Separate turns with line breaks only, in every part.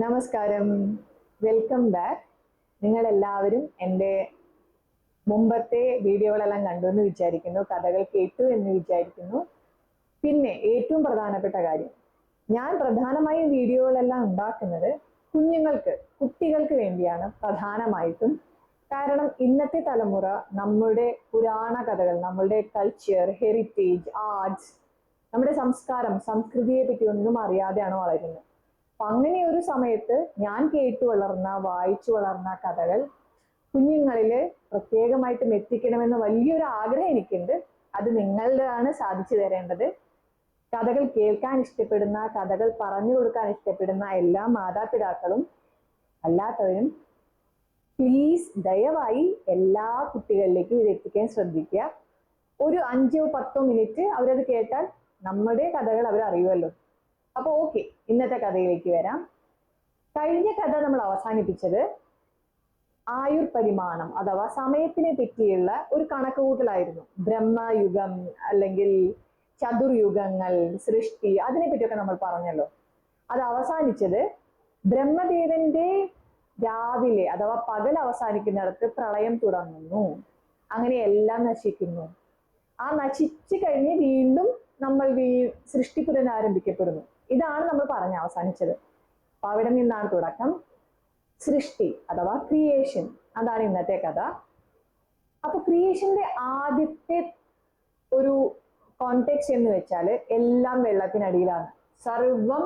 നമസ്കാരം. Welcome back. നിങ്ങൾ എല്ലാവരും എന്റെ മുമ്പത്തെ വീഡിയോകളെല്ലാം കണ്ടു എന്ന് വിചാരിക്കുന്നു കഥകൾ കേട്ടു എന്ന് വിചാരിക്കുന്നു. പിന്നെ ഏറ്റവും പ്രധാനപ്പെട്ട കാര്യം ഞാൻ പ്രധാനമായും വീഡിയോകളെല്ലാം ഉണ്ടാക്കുന്നത് കുഞ്ഞുങ്ങൾക്ക് കുട്ടികൾക്ക് വേണ്ടിയാണ് പ്രധാനമായിട്ടും. കാരണം ഇന്നത്തെ തലമുറ നമ്മുടെ പുരാണ കഥകൾ നമ്മളുടെ കൾച്ചർ ഹെറിറ്റേജ് ആർട്സ് നമ്മുടെ സംസ്കാരം സംസ്കൃതിയെ പറ്റി ഒന്നും അറിയാതെയാണ് വളരുന്നത്. അങ്ങനെ ഒരു സമയത്ത് ഞാൻ കേട്ടു വളർന്ന വായിച്ചു വളർന്ന കഥകൾ കുഞ്ഞുങ്ങളിൽ പ്രത്യേകമായിട്ടും എത്തിക്കണമെന്ന് വലിയൊരു ആഗ്രഹം എനിക്കുണ്ട്. അത് നിങ്ങളുടെയാണ് സാധിച്ചു തരേണ്ടത്. കഥകൾ കേൾക്കാൻ ഇഷ്ടപ്പെടുന്ന കഥകൾ പറഞ്ഞു കൊടുക്കാൻ ഇഷ്ടപ്പെടുന്ന എല്ലാ മാതാപിതാക്കളും അല്ലാത്തവരും പ്ലീസ് ദയവായി എല്ലാ കുട്ടികളിലേക്കും ഇത് എത്തിക്കാൻ ശ്രദ്ധിക്കുക. ഒരു അഞ്ചോ പത്തോ മിനിറ്റ് അവരത് കേട്ടാൽ നമ്മുടെ കഥകൾ അവർ അറിയുമല്ലോ അപ്പൊ ഓക്കെ ഇന്നത്തെ കഥയിലേക്ക് വരാം. കഴിഞ്ഞ കഥ നമ്മൾ അവസാനിപ്പിച്ചത് ആയുർ പരിമാണം അഥവാ സമയത്തിനെ പറ്റിയുള്ള ഒരു കണക്കുകൂട്ടലായിരുന്നു. ബ്രഹ്മയുഗം അല്ലെങ്കിൽ ചതുർയുഗങ്ങൾ സൃഷ്ടി അതിനെ പറ്റിയൊക്കെ നമ്മൾ പറഞ്ഞല്ലോ. അത് അവസാനിച്ചത് ബ്രഹ്മദേവന്റെ രാവിലെ അഥവാ പകൽ അവസാനിക്കുന്നിടത്ത് പ്രളയം തുടങ്ങുന്നു. അങ്ങനെ എല്ലാം നശിക്കുന്നു. ആ നശിച്ചു കഴിഞ്ഞ് നമ്മൾ വീ സൃഷ്ടി പുനരാരംഭിക്കപ്പെടുന്നു ഇതാണ് നമ്മൾ പറഞ്ഞ് അവസാനിച്ചത്. അപ്പൊ അവിടെ നിന്നാണ് തുടക്കം. സൃഷ്ടി അഥവാ ക്രിയേഷൻ അതാണ് ഇന്നത്തെ കഥ. അപ്പൊ ക്രിയേഷന്റെ ആദ്യത്തെ ഒരു കോണ്ടെക്സ്റ്റ് എന്ന് വെച്ചാൽ എല്ലാം വെള്ളത്തിനടിയിലാണ്. സർവം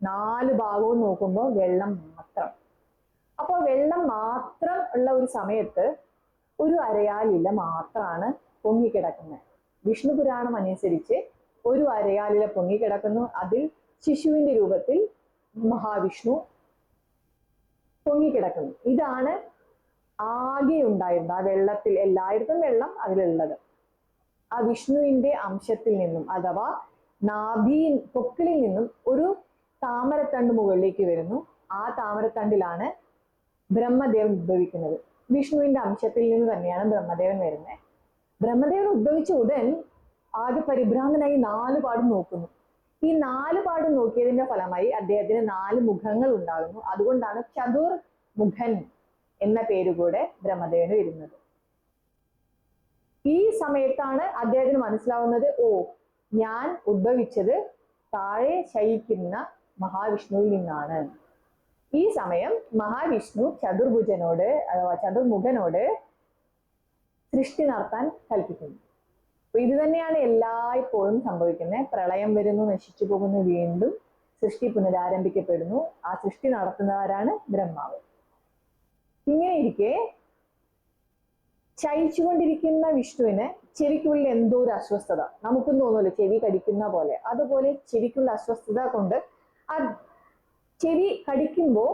നാല് ഭാഗവും നോക്കുമ്പോൾ വെള്ളം മാത്രം. അപ്പോൾ വെള്ളം മാത്രം ഉള്ള ഒരു സമയത്ത് ഒരു അരയാലില മാത്രമാണ് പൊങ്ങിക്കിടക്കുന്നത് വിഷ്ണു പുരാണം അനുസരിച്ച് ഒരു അരയാലില പൊങ്ങിക്കിടക്കുന്നു അതിൽ ശിശുവിന്റെ രൂപത്തിൽ മഹാവിഷ്ണു പൊങ്ങിക്കിടക്കുന്നു. ഇതാണ് ആകെ ഉണ്ടായിരുന്നത് ആ വെള്ളത്തിൽ എല്ലായിടത്തും വെള്ളം അതിലുള്ളത്. ആ വിഷ്ണുവിന്റെ അംശത്തിൽ നിന്നും അഥവാ നാഭി പൊക്കിളിൽ നിന്നും ഒരു താമരത്തണ്ട് മുകളിലേക്ക് വരുന്നു. ആ താമരത്തണ്ടിലാണ് ബ്രഹ്മദേവൻ ഉദ്ഭവിക്കുന്നത്. വിഷ്ണുവിന്റെ അംശത്തിൽ നിന്ന് തന്നെയാണ് ബ്രഹ്മദേവൻ വരുന്നത്. ബ്രഹ്മദേവൻ ഉദ്ഭവിച്ച ഉടൻ ആകെ പരിഭ്രാന്തനായി നാല് പാടും നോക്കുന്നു. ഈ നാല് പാടും നോക്കിയതിന്റെ ഫലമായി അദ്ദേഹത്തിന് നാല് മുഖങ്ങൾ ഉണ്ടാകുന്നു. അതുകൊണ്ടാണ് ചതുർ മുഖൻ എന്ന പേരുകൂടെ ബ്രഹ്മദേവന് വരുന്നത്. ഈ സമയത്താണ് അദ്ദേഹത്തിന് മനസ്സിലാവുന്നത് ഓ ഞാൻ ഉദ്ഭവിച്ചത് താഴെ ശയിക്കുന്ന മഹാവിഷ്ണുവിൽ നിന്നാണ്. ഈ സമയം മഹാവിഷ്ണു ചതുർഭുജനോട് അഥവാ ചതുർമുഖനോട് സൃഷ്ടി നടത്താൻ കൽപ്പിക്കുന്നു. അപ്പൊ ഇത് തന്നെയാണ് എല്ലായ്പ്പോഴും സംഭവിക്കുന്നത് പ്രളയം വരുന്നു നശിച്ചു പോകുന്നു വീണ്ടും സൃഷ്ടി പുനരാരംഭിക്കപ്പെടുന്നു. ആ സൃഷ്ടി നടത്തുന്നവരാണ് ബ്രഹ്മാവ്. ഇങ്ങനെ ഇരിക്കെ ചയിച്ചുകൊണ്ടിരിക്കുന്ന വിഷ്ണുവിന് ചെവിക്കുള്ളിൽ എന്തോ ഒരു അസ്വസ്ഥത. നമുക്കും തോന്നുമല്ലോ ചെവി കടിക്കുന്ന പോലെ. അതുപോലെ ചെവിക്കുള്ള അസ്വസ്ഥത കൊണ്ട് ആ ചെവി കടിക്കുമ്പോൾ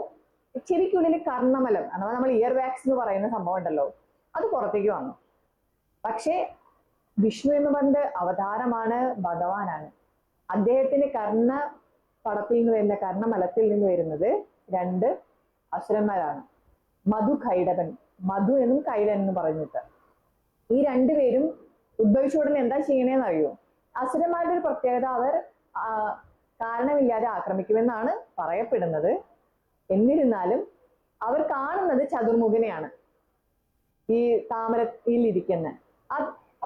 ചെവിക്കുള്ളിൽ കർണമലം അഥവാ നമ്മൾ ഇയർ വാക്സ് എന്ന് പറയുന്ന സംഭവം ഉണ്ടല്ലോ അത് പുറത്തേക്ക് വന്നു പക്ഷേ വിഷ്ണു എന്ന് പറഞ്ഞ അവതാരമാണ് ഭഗവാനാണ്. അദ്ദേഹത്തിന് കർണ പടത്തിൽ നിന്ന് വരുന്ന കർണമലത്തിൽ നിന്ന് വരുന്നത് രണ്ട് അസുരന്മാരാണ്. മധു കൈടകൻ മധു എന്നും കൈടൻ എന്നും പറഞ്ഞിട്ട്. ഈ രണ്ടുപേരും ഉദ്ഭവിച്ച ഉടനെ എന്താ ചെയ്യണേന്ന് അറിയോ? അസുരന്മാരുടെ ഒരു പ്രത്യേകത അവർ കാരണമില്ലാതെ ആക്രമിക്കുമെന്നാണ് പറയപ്പെടുന്നത്. എന്നിരുന്നാലും അവർ കാണുന്നത് ചതുർമുഖനെയാണ്. ഈ താമരയിൽ ഇരിക്കുന്ന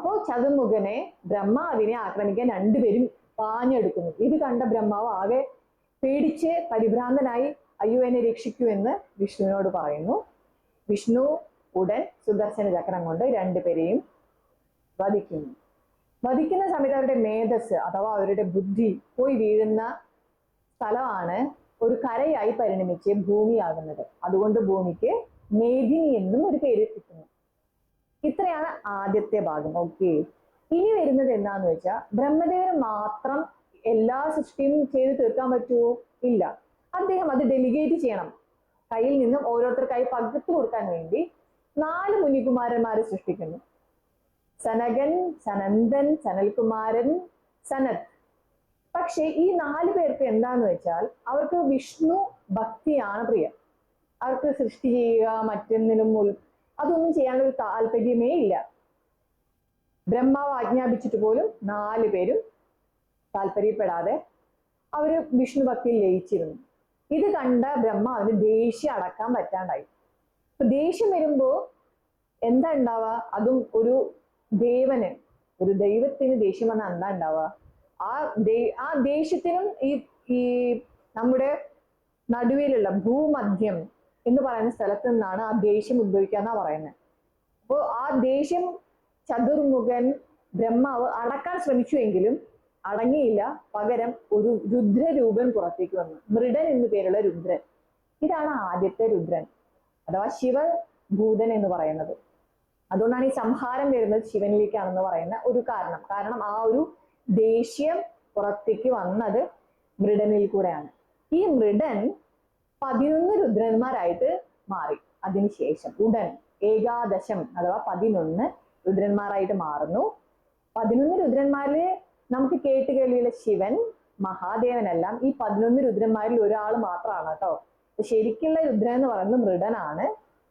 അപ്പോ ചതുർമുഖനെ ബ്രഹ്മാവിനെ ആക്രമിക്കാൻ രണ്ടുപേരും പാഞ്ഞെടുക്കുന്നു. ഇത് കണ്ട ബ്രഹ്മാവ് ആകെ പേടിച്ച് പരിഭ്രാന്തനായി അയ്യോ എന്നെ രക്ഷിക്കൂ എന്ന് വിഷ്ണുവിനോട് പറയുന്നു. വിഷ്ണു ഉടൻ സുദർശന ചക്രം കൊണ്ട് രണ്ടുപേരെയും വധിക്കുന്നു. വധിക്കുന്ന സമയത്ത് അവരുടെ മേധസ് അഥവാ അവരുടെ ബുദ്ധി പോയി വീഴുന്ന സ്ഥലമാണ് ഒരു കരയായി പരിണമിച്ച് ഭൂമിയാകുന്നത്. അതുകൊണ്ട് ഭൂമിക്ക് മേദിനി എന്നും ഒരു പേര് കിട്ടുന്നു. ഇത്രയാണ് ആദ്യത്തെ ഭാഗം. ഓക്കെ ഇനി വരുന്നത് എന്താന്ന് വെച്ചാൽ ബ്രഹ്മദേവന് മാത്രം എല്ലാ സൃഷ്ടിയും ചെയ്ത് തീർക്കാൻ പറ്റുമോ ഇല്ല. അദ്ദേഹം അത് ഡെലിഗേറ്റ് ചെയ്യണം. കയ്യിൽ നിന്നും ഓരോരുത്തർക്കായി പകർത്തു കൊടുക്കാൻ വേണ്ടി നാല് മുനികുമാരന്മാരെ സൃഷ്ടിക്കുന്നു. സനകൻ സനന്ദൻ സനൽകുമാരൻ സനത്. പക്ഷേ ഈ നാല് പേർക്ക് എന്താന്ന് വെച്ചാൽ അവർക്ക് വിഷ്ണു ഭക്തിയാണ് പ്രിയം. അവർക്ക് സൃഷ്ടി ചെയ്യുക മറ്റൊന്നിനും ഉൾ- അതൊന്നും ചെയ്യാനൊരു താല്പര്യമേ ഇല്ല. ബ്രഹ്മാവ് ആജ്ഞാപിച്ചിട്ട് പോലും നാല് പേരും താല്പര്യപ്പെടാതെ അവർ വിഷ്ണു ഭക്തിയിൽ ലയിച്ചിരുന്നു. ഇത് കണ്ട ബ്രഹ്മാവിന് ദേഷ്യം അടക്കാൻ പറ്റാണ്ടായി. അപ്പൊ ദേഷ്യം വരുമ്പോ എന്താ ഉണ്ടാവുക അതും ഒരു ദേവന് ഒരു ദൈവത്തിന് ദേഷ്യം വന്നാൽ എന്താ ഉണ്ടാവുക ആ ദേ ആ ദേഷ്യത്തിനും ഈ ഈ നമ്മുടെ നടുവിലുള്ള ഭൂമധ്യം എന്ന് പറയുന്ന സ്ഥലത്ത് നിന്നാണ് ആ ദേഷ്യം ഉത്ഭവിക്കാന്നാ പറയുന്നത് അപ്പോൾ ആ ദേഷ്യം ചതുർമുഖൻ ബ്രഹ്മാവ് അടക്കാൻ ശ്രമിച്ചുവെങ്കിലും അടങ്ങിയില്ല. പകരം ഒരു രുദ്രരൂപൻ പുറത്തേക്ക് വന്നു. മൃഡൻ എന്നു പേരുള്ള രുദ്രൻ. ഇതാണ് ആദ്യത്തെ രുദ്രൻ അഥവാ ശിവഭൂതൻ എന്ന് പറയുന്നത്. അതുകൊണ്ടാണ് ഈ സംഹാരം വരുന്നത് ശിവനിലേക്കാണെന്ന് പറയുന്ന ഒരു കാരണം. കാരണം ആ ഒരു ദേഷ്യം പുറത്തേക്ക് വന്നത് മൃഡനിൽ കൂടെയാണ്. ഈ മൃഡൻ പതിനൊന്ന് രുദ്രന്മാരായിട്ട് മാറി. അതിനുശേഷം ഉടൻ ഏകാദശം അഥവാ പതിനൊന്ന് രുദ്രന്മാരായിട്ട് മാറുന്നു. പതിനൊന്ന് രുദ്രന്മാരിൽ നമുക്ക് കേട്ട് കേൾവിയുള്ള ശിവൻ മഹാദേവനെല്ലാം ഈ പതിനൊന്ന് രുദ്രന്മാരിൽ ഒരാൾ മാത്രമാണ് കേട്ടോ. ശരിക്കുള്ള രുദ്രൻ എന്ന് പറയുന്നത് മൃഡനാണ്.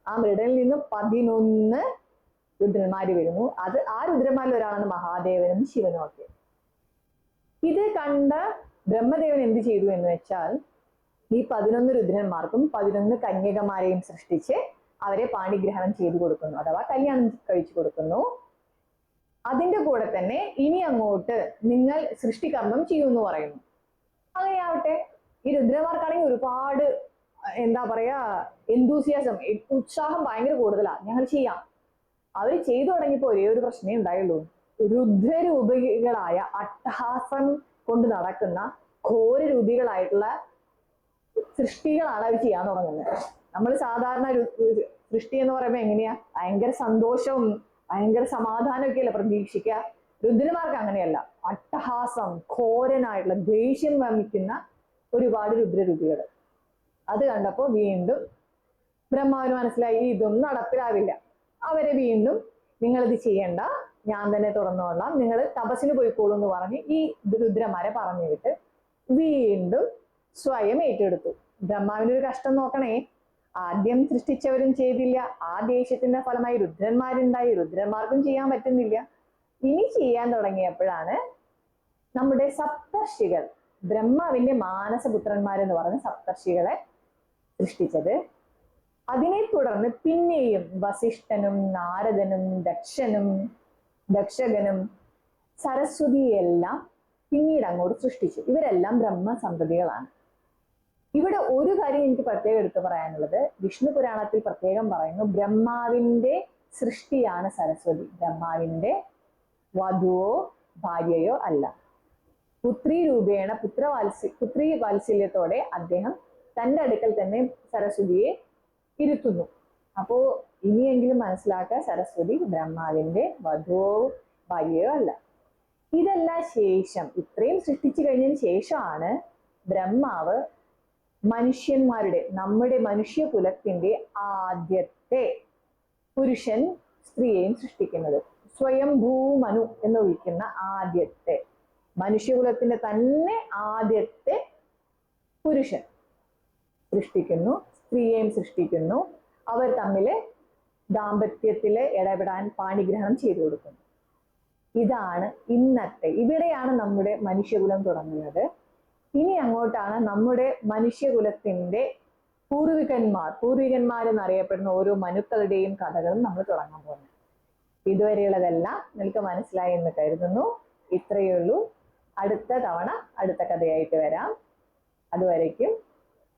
ആ മൃഡനിൽ നിന്ന് പതിനൊന്ന് രുദ്രന്മാര് വരുന്നു. അത് ആ രുദ്രന്മാരിൽ ഒരാളാണ് മഹാദേവനും ശിവനും ഒക്കെ ഇത് കണ്ട ബ്രഹ്മദേവൻ എന്ത് ചെയ്തു എന്ന് വെച്ചാൽ ഈ പതിനൊന്ന് രുദ്രന്മാർക്കും പതിനൊന്ന് കന്യകമാരെയും സൃഷ്ടിച്ച് അവരെ പാണിഗ്രഹണം ചെയ്തു കൊടുക്കുന്നു അഥവാ കല്യാണം കഴിച്ചു കൊടുക്കുന്നു. അതിന്റെ കൂടെ തന്നെ ഇനി അങ്ങോട്ട് നിങ്ങൾ സൃഷ്ടികർമ്മം ചെയ്യുമെന്ന് പറയുന്നു. അങ്ങനെയാവട്ടെ ഈ രുദ്രന്മാർക്കാണെങ്കിൽ ഒരുപാട് എന്താ പറയാ എന്തൂസിയാസം ഉത്സാഹം ഭയങ്കര കൂടുതലാ. ഞങ്ങൾ ചെയ്യാം. അവർ ചെയ്തു തുടങ്ങിയപ്പോൾ ഒരേ ഒരു പ്രശ്നമേ ഉണ്ടായുള്ളൂ. രുദ്രരൂപികളായ അട്ടഹാസം കൊണ്ട് നടക്കുന്ന ഘോരരൂപികളായിട്ടുള്ള സൃഷ്ടികളാണ് അവർ ചെയ്യാൻ തുടങ്ങുന്നത്. നമ്മൾ സാധാരണ രു- രു- സൃഷ്ടി എന്ന് പറയുമ്പോൾ എങ്ങനെയാ? ഭയങ്കര സന്തോഷവും ഭയങ്കര സമാധാനമൊക്കെ അല്ല പ്രതീക്ഷിക്കുക? രുദ്രന്മാർക്ക് അങ്ങനെയല്ല. അട്ടഹാസം ഘോരനായിട്ടുള്ള ദേഷ്യം വമിക്കുന്ന ഒരുപാട് രുദ്രരുതികൾ അത് കണ്ടപ്പോൾ വീണ്ടും ബ്രഹ്മാവിന് മനസ്സിലായി ഇതൊന്നും നടപ്പിലാവില്ല. അവരെ വീണ്ടും നിങ്ങളിത് ഇത് ചെയ്യണ്ട ഞാൻ തന്നെ തുറന്നുകൊള്ളാം നിങ്ങൾ തപസ്സിന് പോയിക്കോളൂ എന്ന് പറഞ്ഞ് ഈ രുദ്രന്മാരെ പറഞ്ഞു വിട്ട് വീണ്ടും സ്വയം ഏറ്റെടുത്തു. ബ്രഹ്മാവിനൊരു കഷ്ടം നോക്കണേ. ആദ്യം സൃഷ്ടിച്ചവരും ചെയ്തില്ല. ആ ദേഷ്യത്തിന്റെ ഫലമായി രുദ്രന്മാരുണ്ടായി. രുദ്രന്മാർക്കും ചെയ്യാൻ പറ്റുന്നില്ല. ഇനി ചെയ്യാൻ തുടങ്ങിയപ്പോഴാണ് നമ്മുടെ സപ്തർഷികൾ ബ്രഹ്മാവിന്റെ മാനസപുത്രന്മാരെന്ന് പറഞ്ഞ സപ്തർഷികളെ സൃഷ്ടിച്ചത്. അതിനെ തുടർന്ന് പിന്നെയും വസിഷ്ഠനും നാരദനും ദക്ഷനും ദക്ഷകനും സരസ്വതിയെല്ലാം പിന്നീട് അങ്ങോട്ട് സൃഷ്ടിച്ചു. ഇവരെല്ലാം ബ്രഹ്മസന്തതികളാണ്. ഇവിടെ ഒരു കാര്യം എനിക്ക് പ്രത്യേകം എടുത്തു പറയാനുള്ളത്. വിഷ്ണു പുരാണത്തിൽ പ്രത്യേകം പറയുന്നു ബ്രഹ്മാവിന്റെ സൃഷ്ടിയാണ് സരസ്വതി. ബ്രഹ്മാവിന്റെ വധുവോ ഭാര്യയോ അല്ല. പുത്രി രൂപേണ പുത്രവാത്സ പുത്രി വാത്സല്യത്തോടെ അദ്ദേഹം തന്റെ അടുക്കൽ തന്നെ സരസ്വതിയെ ഇരുത്തുന്നു. അപ്പോ ഇനിയെങ്കിലും മനസ്സിലാക്കുക സരസ്വതി ബ്രഹ്മാവിന്റെ വധുവോ ഭാര്യയോ അല്ല. ഇതെല്ലാം ശേഷം ഇത്രയും സൃഷ്ടിച്ചു കഴിഞ്ഞതിന് ശേഷമാണ് ബ്രഹ്മാവ് മനുഷ്യന്മാരുടെ നമ്മുടെ മനുഷ്യകുലത്തിന്റെ ആദ്യത്തെ പുരുഷൻ സ്ത്രീയെയും സൃഷ്ടിക്കുന്നത്. സ്വയം ഭൂമനു എന്ന് വിളിക്കുന്ന ആദ്യത്തെ മനുഷ്യകുലത്തിന്റെ തന്നെ ആദ്യത്തെ പുരുഷൻ സൃഷ്ടിക്കുന്നു സ്ത്രീയെയും സൃഷ്ടിക്കുന്നു. അവർ തമ്മിൽ ദാമ്പത്യത്തിൽ ഇടപെടാൻ പാണിഗ്രഹണം ചെയ്തു കൊടുക്കുന്നു. ഇതാണ് ഇന്നത്തെ ഇവിടെയാണ് നമ്മുടെ മനുഷ്യകുലം തുടങ്ങുന്നത്. ഇനി അങ്ങോട്ടാണ് നമ്മുടെ മനുഷ്യകുലത്തിന്റെ പൂർവികന്മാർ പൂർവികന്മാർ എന്നറിയപ്പെടുന്ന ഓരോ മനുക്കളുടെയും കഥകളും നമ്മൾ തുടങ്ങാൻ പോകുന്നത്. ഇതുവരെയുള്ളതെല്ലാം നിങ്ങൾക്ക് മനസ്സിലായി എന്ന് കരുതുന്നു. ഇത്രയേ ഉള്ളൂ. അടുത്ത തവണ അടുത്ത കഥയായിട്ട് വരാം. അതുവരയ്ക്കും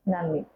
നന്ദി.